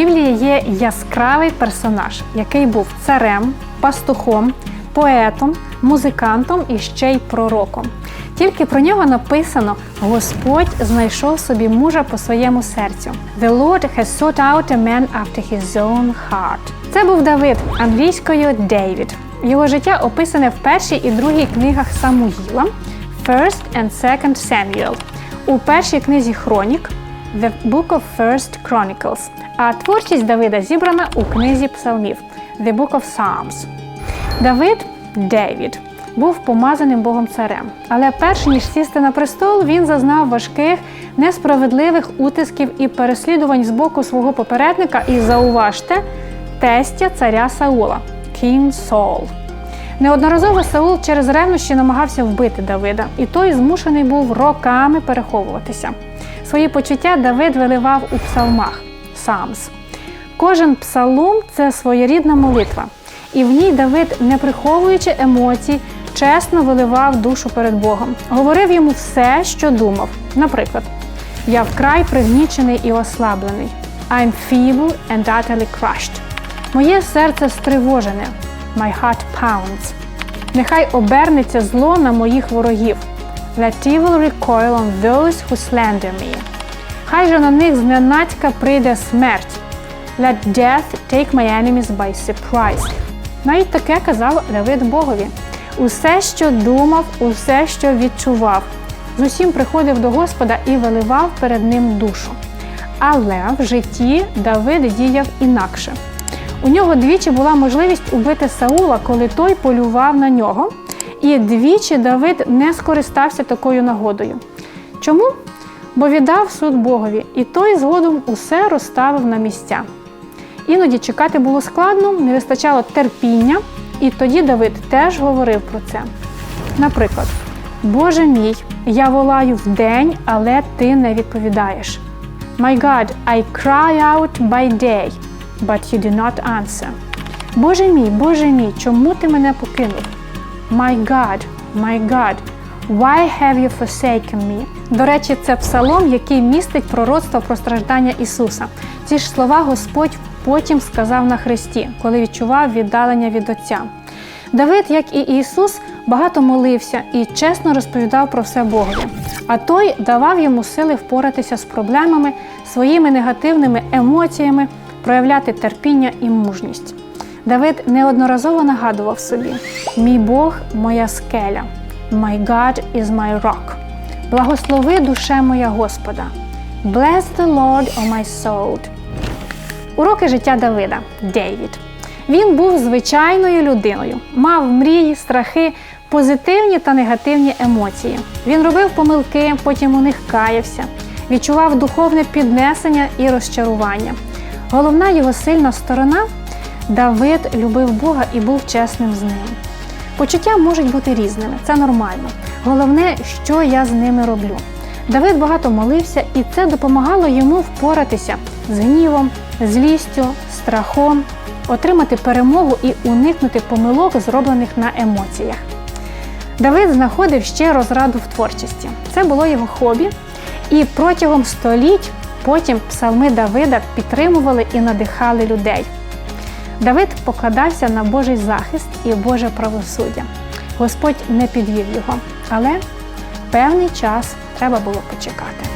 Біблії є яскравий персонаж, який був царем, пастухом, поетом, музикантом і ще й пророком. Тільки про нього написано: Господь знайшов собі мужа по своєму серцю. The Lord has sought out a man after his own heart. Це був Давид англійською Дейвід. Його життя описане в першій і другій книгах Самуїла First and Second Samuel. У першій книзі Хронік The Book of First Chronicles. А творчість Давида зібрана у книзі Псалмів The Book of Psalms. Давид Девід був помазаним Богом царем. Але перш ніж сісти на престол, він зазнав важких, несправедливих утисків і переслідувань з боку свого попередника. І зауважте, тестя царя Саула King Saul. Неодноразово Саул через ревнощі намагався вбити Давида, і той змушений був роками переховуватися. Свої почуття Давид виливав у псалмах Psalms. Кожен псалом це своєрідна молитва, і в ній Давид, не приховуючи емоцій, чесно виливав душу перед Богом. Говорив йому все, що думав. Наприклад, я вкрай пригнічений і ослаблений. I'm feeble and utterly crushed. Моє серце стривожене. My heart pounds. Нехай обернеться зло на моїх ворогів. Let evil recoil on those who slander me. Хай же на них зненацька прийде смерть. Let death take my enemies by surprise. Навіть таке казав Давид Богові. Усе, що думав, усе, що відчував. З усім приходив до Господа і виливав перед ним душу. Але в житті Давид діяв інакше. У нього двічі була можливість убити Саула, коли той полював на нього. І двічі Давид не скористався такою нагодою. Чому? Бо віддав суд Богові, і той згодом усе розставив на місця. Іноді чекати було складно, не вистачало терпіння, і тоді Давид теж говорив про це. Наприклад, Боже мій, я волаю вдень, але ти не відповідаєш. My God, I cry out by day, but you do not answer. Боже мій, Боже мій, чому ти мене покинув? My God, my God, why have you forsaken me? До речі, це псалом, який містить пророцтво про страждання Ісуса. Ці ж слова Господь потім сказав на Христі, коли відчував віддалення від Отця. Давид, як і Ісус, багато молився і чесно розповідав про все Богові. А той давав йому сили впоратися з проблемами, своїми негативними емоціями, проявляти терпіння і мужність. Давид неодноразово нагадував собі: Мій Бог моя скеля, My God is my rock. Благослови душе моя Господа. Bless the Lord, O my soul. Уроки життя Давида. Дейвід. Він був звичайною людиною, мав мрії, страхи, позитивні та негативні емоції. Він робив помилки, потім у них каявся, відчував духовне піднесення і розчарування. Головна його сильна сторона Давид любив Бога і був чесним з ним. Почуття можуть бути різними, це нормально. Головне, що я з ними роблю. Давид багато молився, і це допомагало йому впоратися з гнівом, злістю, страхом, отримати перемогу і уникнути помилок, зроблених на емоціях. Давид знаходив ще розраду в творчості. Це було його хобі, і протягом століть потім псалми Давида підтримували і надихали людей. Давид покладався на Божий захист і Боже правосуддя. Господь не підвів його, але певний час треба було почекати.